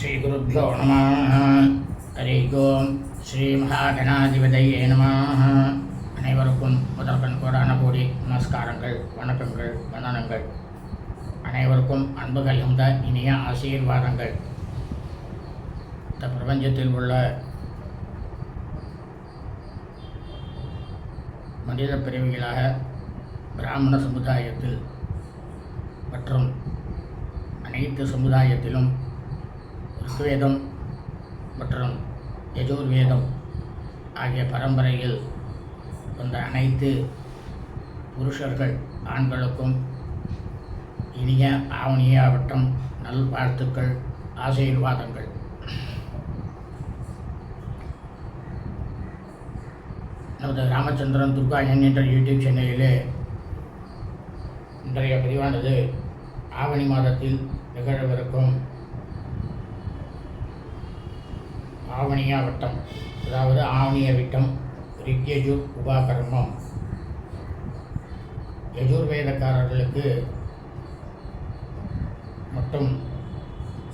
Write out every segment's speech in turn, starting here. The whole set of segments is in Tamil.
ஸ்ரீகுருப்போ நம ஹரி ஓம் ஸ்ரீ மகாகணாதிபதியே நம அனைவருக்கும் முதற்கண் கோடான கோடி நமஸ்காரங்கள் வணக்கங்கள் வந்தனங்கள். அனைவருக்கும் அன்பு கலந்த இனிய ஆசீர்வாதங்கள். இந்த பிரபஞ்சத்தில் உள்ள மனித பிரிவுகளாக பிராமண சமுதாயத்தில் மற்றும் அனைத்து சமுதாயத்திலும் ருக்வேதம் மற்றும் யஜுர்வேதம் ஆகிய பரம்பரையில் வந்த அனைத்து புருஷர்கள் ஆண்களுக்கும் இனிய ஆவணியாவட்டம் நல்வாழ்த்துக்கள் ஆசீர்வாதங்கள். நமது ராமச்சந்திரன் துர்கா என் என்ற யூடியூப் சேனலிலே இன்றைய பதிவானது ஆவணி மாதத்தில் நிகழவிருக்கும். ஆவணியா வட்டம் அதாவது ஆவணிய விட்டம் ரிக்யஜுர் உபாகர்மம். யஜுர்வேதக்காரர்களுக்கு மட்டும்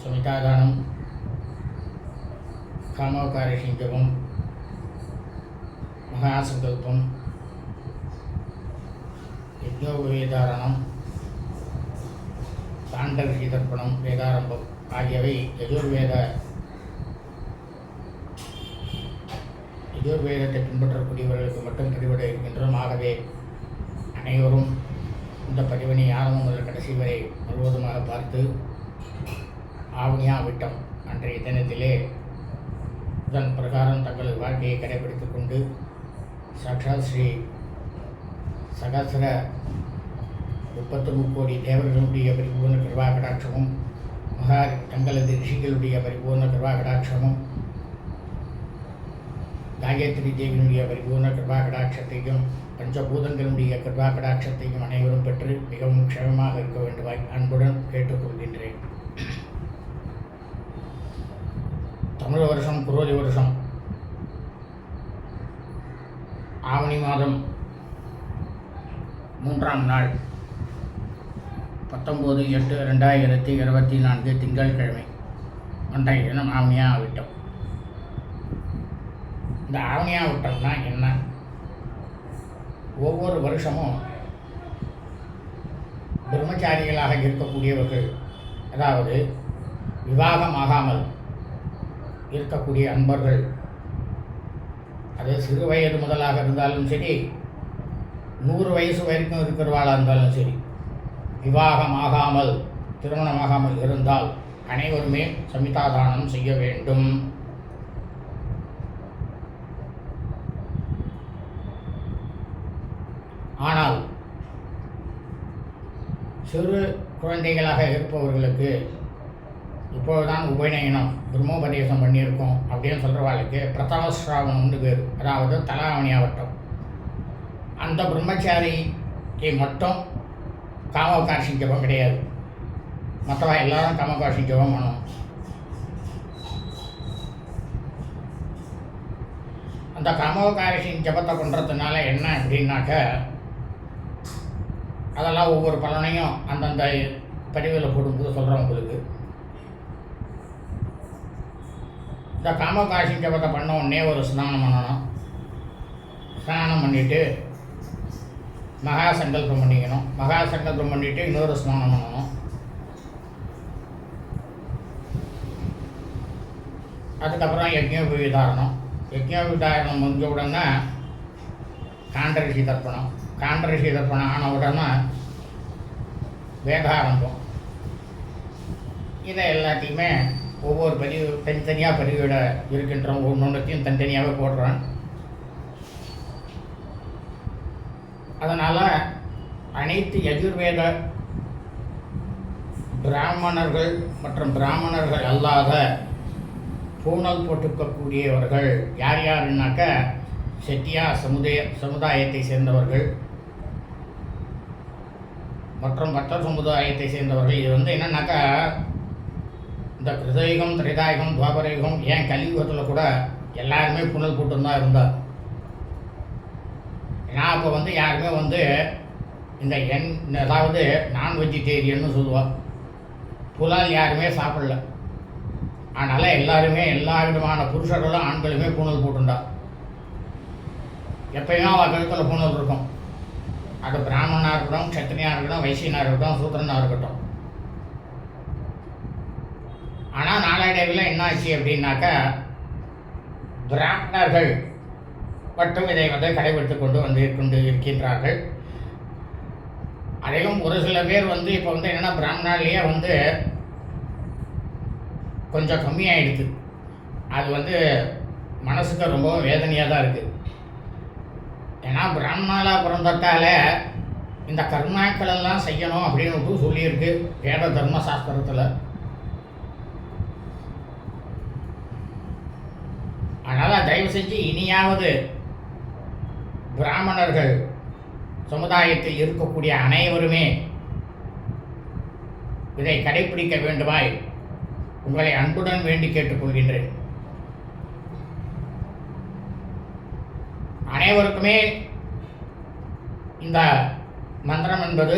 சமிதாதானம் காமோகாரி சிங்கமம் மகாசங்கல்பம் யஜ்னோபவேதாரணம் தாண்டவி தர்ப்பணம் வேதாரம்பம் ஆகியவை யஜுர்வேத யஜுர்வேதத்தை பின்பற்றக்கூடியவர்களுக்கு மட்டும் பதிவிட இருக்கின்றோம் ஆகவே அனைவரும் இந்த பதிவினை ஆரம்பம் முதல் கடைசி வரை முழுவதுமாக பார்த்து ஆவணியா விட்டம் அன்றைய தினத்திலே இதன் பிரகாரம் தங்கள் வாழ்க்கையை கடைபிடித்து கொண்டு சாட்சாத் ஸ்ரீ சகசர முப்பத்து முக்கோடி தேவர்களுடைய பரிபூர்ண கிருபா கடாட்சமும் மகா தங்களது ரிஷிகளுடைய பரிபூர்ண கிருபா கடாட்சமும் காயத்ரி தேவியினுடைய பரிபூர்ண கிருபா கடாட்சத்தையும் பஞ்சபூதங்களுடைய கிருபா கடாட்சத்தையும் அனைவரும் பெற்று மிகவும் க்ஷமமாக இருக்க வேண்டுமாய் அன்புடன் கேட்டுக்கொள்கின்றேன். தமிழ் வருஷம் குரோதி வருஷம். ஆவணி மாதம் மூன்றாம் நாள். பத்தொம்போது எட்டு ரெண்டாயிரத்தி இருபத்தி நான்கு திங்கட்கிழமை அன்றைய தினம் ஆவணியாக விட்டோம் இந்த ஆவணியா விட்டம்னா என்ன? ஒவ்வொரு வருஷமும் பிரம்மச்சாரிகளாக இருக்கக்கூடியவர்கள் அதாவது விவாகம் ஆகாமல் இருக்கக்கூடிய அன்பர்கள் அது சிறு வயது முதலாக இருந்தாலும் சரி நூறு வயசு வரைக்கும் இருக்கிறவாளாக இருந்தாலும் சரி விவாகம் ஆகாமல் திருமணமாகாமல் இருந்தால் அனைவருமே சமிதாதானம் செய்ய வேண்டும் ஆனால் சிறு குழந்தைகளாக இருப்பவர்களுக்கு இப்போதுதான் உபநயனம் பிரம்மோபதேசம் பண்ணியிருக்கோம் அப்படின்னு சொல்கிறவாளுக்கு பிரதமஸ்ராவணம்னு பேர். அதாவது தலாவணியாவட்டம் அந்த பிரம்மச்சாரிக்கு மட்டும் காமகாட்சி ஜபம் கிடையாது. மற்றவா எல்லாரும் காமகாட்சி ஜபம் பண்ணணும் அந்த காமோகாரிஷி ஜபத்தை பண்ணுறதுனால என்ன அப்படின்னாக்க அதெல்லாம் ஒவ்வொரு பலனையும் அந்தந்த பதிவில் போடும்போது சொல்கிறோம் உங்களுக்கு. இந்த காமகாசி ஜபத்தை பண்ண உடனே ஒரு ஸ்நானம் பண்ணணும். ஸ்நானம் பண்ணிவிட்டு மகா சங்கல்பம் பண்ணிக்கணும். மகா சங்கல்பம் பண்ணிவிட்டு இன்னொரு ஸ்நானம் பண்ணணும். அதுக்கப்புறம் யஜ்யோபவிதாரணம் யஜ்யோபவிதாரணம் முடிஞ்ச உடனே காண்டரிசி தர்ப்பணம். காண்டரிஷி தர்ப்பணம் ஆன உடனே வேதாரம்பம். இதை எல்லாத்தையுமே ஒவ்வொரு பதிவு தனித்தனியாக பதிவிட இருக்கின்றோம் ஒவ்வொன்றுத்தையும் தனித்தனியாகவே போடுறேன். அதனால் அனைத்து யஜுர்வேத பிராமணர்கள் மற்றும் பிராமணர்கள் அல்லாத பூணல் போட்டுக்கக்கூடியவர்கள் யார் யாருன்னாக்க செட்டியா சமுதாய சமுதாயத்தை சேர்ந்தவர்கள் மற்றும் மற்ற சமுதாயத்தை சேர்ந்தவர்கள். இது வந்து என்னன்னாக்கா இந்த கிருதயுகம் திரைதாயுகம் துவாபரயுகம் ஏன் கலியுகத்தில் கூட எல்லாருமே புனல் போட்டு தான் இருந்தார் ஏன்னா அப்போ வந்து யாருமே வந்து இந்த எண் அதாவது நான் வெஜிடேரியன்னு சொல்லுவாள் புலால் யாருமே சாப்பிடல. அதனால் எல்லாருமே எல்லா விதமான புருஷர்களும் ஆண்களுமே பூணல் போட்டுண்டா. எப்பயுமே அவள் கழுத்தில் பூணல் இருக்கும். அது பிராமணனாக இருக்கட்டும் க்ஷத்திரியாக இருக்கட்டும் வைசியனாக இருக்கட்டும் சூத்திரனாக இருக்கட்டும். ஆனால் நாளடைவில் என்ன ஆச்சு அப்படின்னாக்கா பிராமணர்கள் மட்டும் இதை வந்து கடைபிடித்து கொண்டு வந்து கொண்டு இருக்கின்றார்கள். அதிலும் ஒரு சில பேர் வந்து இப்போ வந்து என்னென்னா பிராமணாலேயே வந்து கொஞ்சம் கம்மியாகிடுது அது வந்து மனசுக்கு ரொம்பவும் வேதனையாக தான் இருக்குது ஏன்னா பிராமணாலாக பிறந்ததால இந்த கர்மாக்கள் எல்லாம் செய்யணும் அப்படின்னு சொல்லியிருக்கு வேத தர்ம சாஸ்திரத்தில். அதனால் தயவு செஞ்சு இனியாவது பிராமணர்கள் சமுதாயத்தில் இருக்கக்கூடிய அனைவருமே இதை கடைபிடிக்க வேண்டுமாய் உங்களை அன்புடன் வேண்டி கேட்டுக்கொள்கின்றேன். அனைவருக்குமே இந்த மந்திரம் என்பது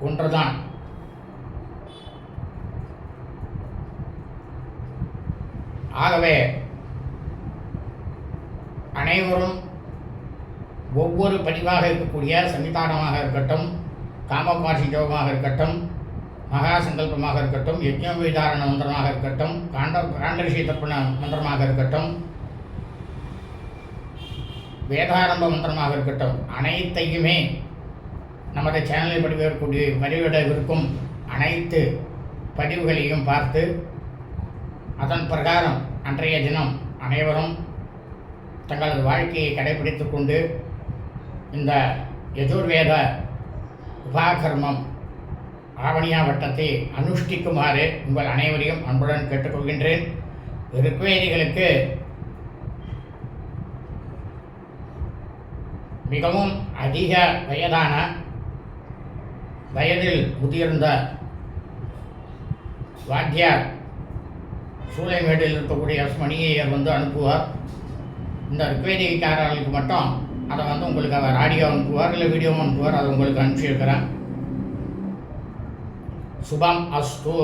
ஒன்றுதான். ஆகவே அனைவரும் ஒவ்வொரு பதிவாக இருக்கக்கூடிய சன்னிதானமாக இருக்கட்டும் காமபாஷி ஜோகமாக இருக்கட்டும் மகா சங்கல்பமாக இருக்கட்டும் யஜ்ஞ விதாரண மந்திரமாக இருக்கட்டும் காண்ட காண்டரிஷி தர்ப்பண மந்திரமாக இருக்கட்டும் வேதாரம்ப மந்திரமாக இருக்கட்டும். அனைத்தையுமே நமது சேனலில் பதிவிடக்கூடிய பதிவிடவிருக்கும் அனைத்து பதிவுகளையும் பார்த்து அதன் பிரகாரம் அன்றைய தினம் அனைவரும் தங்களது வாழ்க்கையை கடைபிடித்து கொண்டு இந்த யஜுர்வேத உபாகர்மம் ஆவணியா வட்டத்தை அனுஷ்டிக்குமாறு உங்கள் அனைவரையும் அன்புடன் கேட்டுக்கொள்கின்றேன். ருக்வேதிகளுக்கு மிகவும் அதிக வயதான வயதில் முதிர்ந்த வாத்தியார் சூளைமேடில் இருக்கக்கூடிய எஸ் மணியையர் வந்து அனுப்புவார். இந்த ருக்வேதிகாரர்களுக்கு மட்டும் அதை வந்து உங்களுக்கு அவர் ஆடியோ அனுப்புவார் இல்லை வீடியோ அனுப்புவார் அதை உங்களுக்கு அனுப்பிச்சிருக்கிறேன் சுபம் அஸ்து.